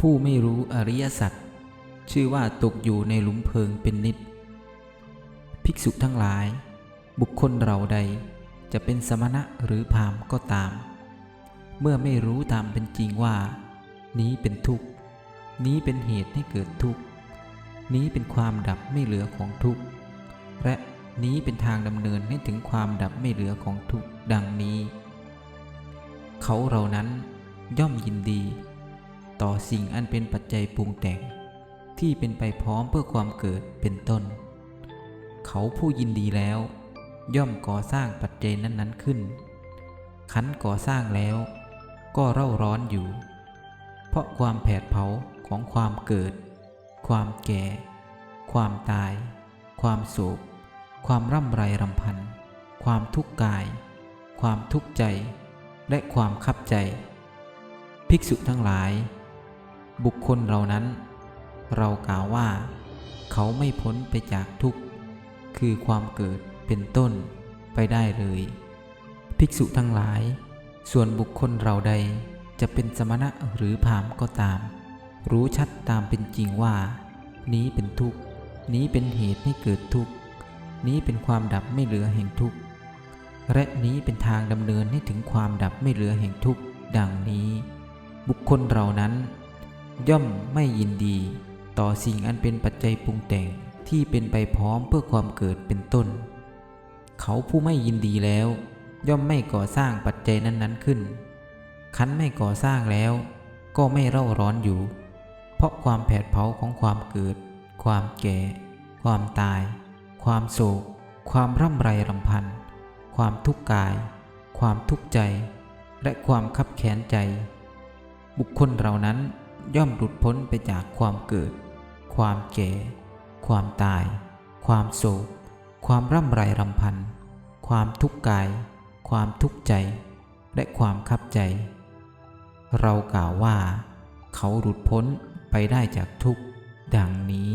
ผู้ไม่รู้อริยสัจชื่อว่าตกอยู่ในหลุมเพลิงเป็นนิด ภิกษุทั้งหลาย บุคคลเราใดจะเป็นสมณะหรือพราหมณ์ก็ตาม เมื่อไม่รู้ตามเป็นจริงว่า นี้เป็นทุกข์ นี้เป็นเหตุให้เกิดทุกข์ นี้เป็นความดับไม่เหลือของทุกข์ และนี้เป็นทางดำเนินให้ถึงความดับไม่เหลือของทุกข์ดังนี้ เขาเหล่านั้นย่อมยินดี ต่อสิ่งอันเป็นปัจจัยปรุงแต่ง ที่เป็นไปพร้อมเพื่อความเกิดเป็นต้น เขาผู้ยินดีแล้ว ย่อมก่อสร้างปัจจัยนั้นๆขึ้น ขันก่อสร้างแล้ว ก็เร่าร้อนอยู่ เพราะความแผดเผาของความเกิด ความแก่ ความตาย ความโศก ความร่ำไรรำพัน ความทุกข์กาย ความทุกข์ใจ และความคับใจ ภิกษุทั้งหลาย บุคคลเหล่านั้น เรากล่าวว่า เขาไม่พ้นไปจากทุกข์ คือความเกิดเป็นต้นไปได้เลย ภิกษุทั้งหลาย ส่วนบุคคลเราใดจะเป็นสมณะหรือพามก็ตาม รู้ชัดตามเป็นจริงว่า นี้เป็นทุกข์นี้เป็นเหตุให้เกิดทุกข์ นี้เป็นความดับไม่เหลือแห่งทุกข์ และนี้เป็นทางดำเนินให้ถึงความดับไม่เหลือแห่งทุกข์ ดังนี้ บุคคลเหล่านั้น ย่อมไม่ยินดี ต่อสิ่งอันเป็นปัจจัยปรุงแต่งที่เป็นไปพร้อมเพื่อความเกิดเป็นต้น เขาผู้ไม่ยินดีแล้ว ย่อมไม่ก่อสร้างปัจจัยนั้นๆขึ้น คันไม่ก่อสร้างแล้ว ก็ไม่เร่าร้อนอยู่ เพราะความแผดเผาของความเกิด ความแก่ ความตาย ความโศก ความร่ำไรรำพัน ความทุกข์กาย ความทุกข์ใจ และความคับแค้นใจ บุคคลเหล่านั้น ย่อมหลุดพ้นไปจากความเกิด ความแก่ ความตาย ความโศก ความร่ำไรรำพัน ความทุกข์กาย ความทุกข์ใจ และความคับใจ เรากล่าวว่า เขาหลุดพ้นไปได้จากทุกข์ดังนี้